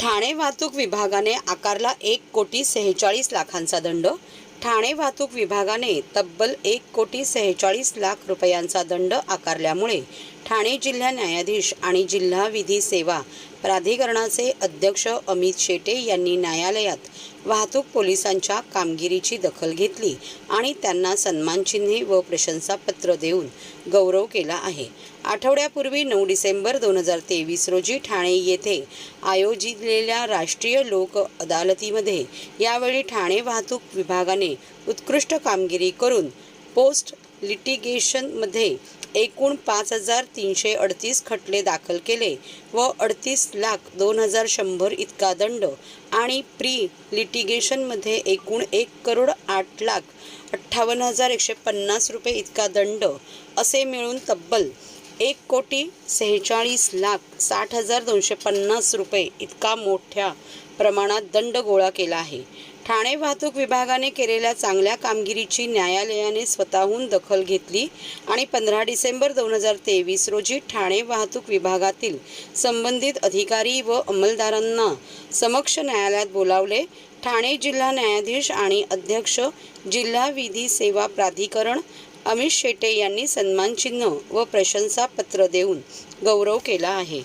ठाणे वाहतूक विभागाने आकारला एक कोटी सेहेचाळीस लाखांचा दंड. ठाणे वाहतूक विभागाने तब्बल एक कोटी सेहेचाळीस लाख रुपयांचा दंड आकारल्यामुळे ठाणे जिल्हा न्यायाधीश आणि जिल्हा विधी सेवा प्राधिकरणाचे अध्यक्ष अमित शेटे यांनी न्यायालयात वाहतूक पोलिसांच्या कामगिरीची दखल घेतली आणि त्यांना सन्मानचिन्हे व प्रशंसापत्र देऊन गौरव केला आहे. आठवड्यापूर्वी नऊ डिसेंबर दोन हजार तेवीस रोजी ठाणे येथे आयोजितलेल्या राष्ट्रीय लोक अदालतीमध्ये यावेळी ठाणे वाहतूक विभागाने उत्कृष्ट कामगिरी करून पोस्ट लिटिगेशनमध्ये एकूण पाच हजार तीनशे अडतीस खटले दाखल केले व अडतीस लाख दोन हजार शंभर इतका दंड आणि प्री लिटिगेशनमध्ये एकूण एक करोड आठ लाख अठ्ठावन्न हजार एकशे पन्नास रुपये इतका दंड असे मिळून तब्बल एक कोटी सेहेचाळीस लाख साठ हजार दोनशे पन्नास रुपये इतका मोठ्या प्रमाणात दंड गोळा केला आहे. ठाणे वाहतूक विभागाने केलेल्या चांगल्या कामगिरीची न्यायालयाने स्वतःहून दखल घेतली आणि पंधरा डिसेंबर दोन हजार तेवीस रोजी ठाणे वाहतूक विभागातील संबंधित अधिकारी व अंमलदारांना समक्ष न्यायालयात बोलावले. ठाणे जिल्हा न्यायाधीश आणि अध्यक्ष जिल्हा विधी सेवा प्राधिकरण अमित शेटे यांनी सन्मानचिन्ह व प्रशंसापत्र देऊन गौरव केला आहे.